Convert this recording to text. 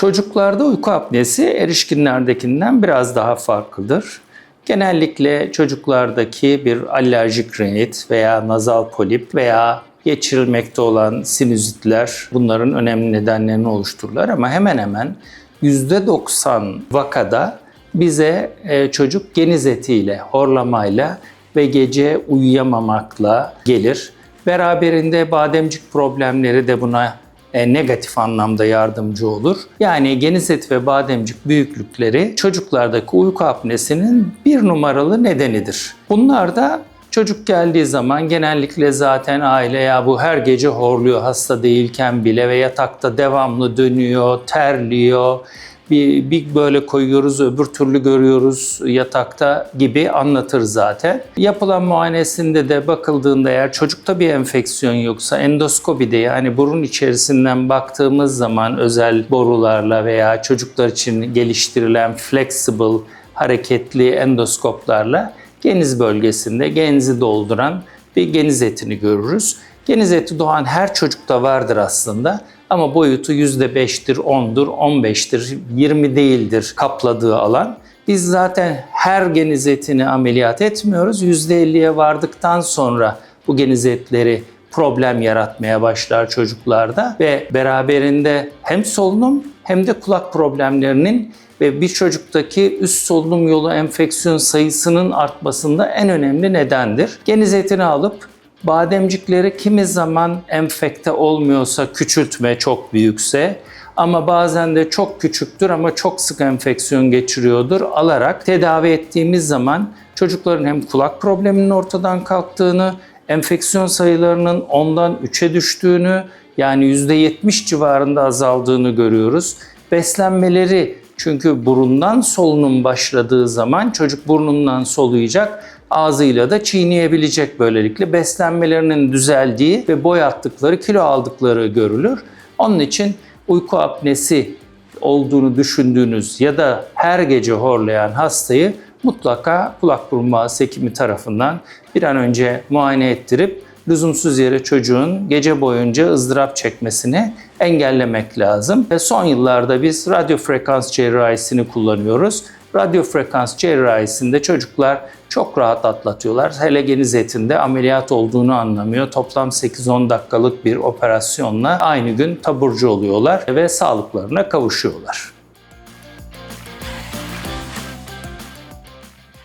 Çocuklarda uyku apnesi erişkinlerdekinden biraz daha farklıdır. Genellikle çocuklardaki bir alerjik rinit veya nazal polip veya geçirilmekte olan sinüzitler bunların önemli nedenlerini oluştururlar ama hemen hemen %90 vakada bize e, çocuk geniz etiyle, horlamayla ve gece uyuyamamakla gelir. Beraberinde bademcik problemleri de buna e, negatif anlamda yardımcı olur. Yani geniz eti ve bademcik büyüklükleri çocuklardaki uyku apnesinin bir numaralı nedenidir. Bunlar da Çocuk geldiği zaman genellikle zaten aile ya bu her gece horluyor hasta değilken bile ve yatakta devamlı dönüyor, terliyor. Bir, bir böyle koyuyoruz öbür türlü görüyoruz yatakta gibi anlatır zaten. Yapılan muayenesinde de bakıldığında eğer çocukta bir enfeksiyon yoksa endoskopide yani burun içerisinden baktığımız zaman özel borularla veya çocuklar için geliştirilen flexible hareketli endoskoplarla geniz bölgesinde genzi dolduran bir geniz etini görürüz. Geniz eti doğan her çocukta vardır aslında ama boyutu %5'tir, 10'dur, 15'tir, 20 değildir kapladığı alan. Biz zaten her geniz etini ameliyat etmiyoruz. %50'ye vardıktan sonra bu geniz etleri problem yaratmaya başlar çocuklarda ve beraberinde hem solunum hem de kulak problemlerinin ve bir çocuktaki üst solunum yolu enfeksiyon sayısının artmasında en önemli nedendir. Geniz etini alıp bademcikleri kimi zaman enfekte olmuyorsa küçültme çok büyükse ama bazen de çok küçüktür ama çok sık enfeksiyon geçiriyordur alarak tedavi ettiğimiz zaman çocukların hem kulak probleminin ortadan kalktığını, enfeksiyon sayılarının 10'dan 3'e düştüğünü yani %70 civarında azaldığını görüyoruz. Beslenmeleri çünkü burundan solunum başladığı zaman çocuk burnundan soluyacak, ağzıyla da çiğneyebilecek böylelikle. Beslenmelerinin düzeldiği ve boy attıkları, kilo aldıkları görülür. Onun için uyku apnesi olduğunu düşündüğünüz ya da her gece horlayan hastayı mutlaka kulak burun boğaz hekimi tarafından bir an önce muayene ettirip lüzumsuz yere çocuğun gece boyunca ızdırap çekmesini engellemek lazım. Ve son yıllarda biz radyo frekans cerrahisini kullanıyoruz. Radyo frekans cerrahisinde çocuklar çok rahat atlatıyorlar. Hele geniz etinde ameliyat olduğunu anlamıyor. Toplam 8-10 dakikalık bir operasyonla aynı gün taburcu oluyorlar ve sağlıklarına kavuşuyorlar.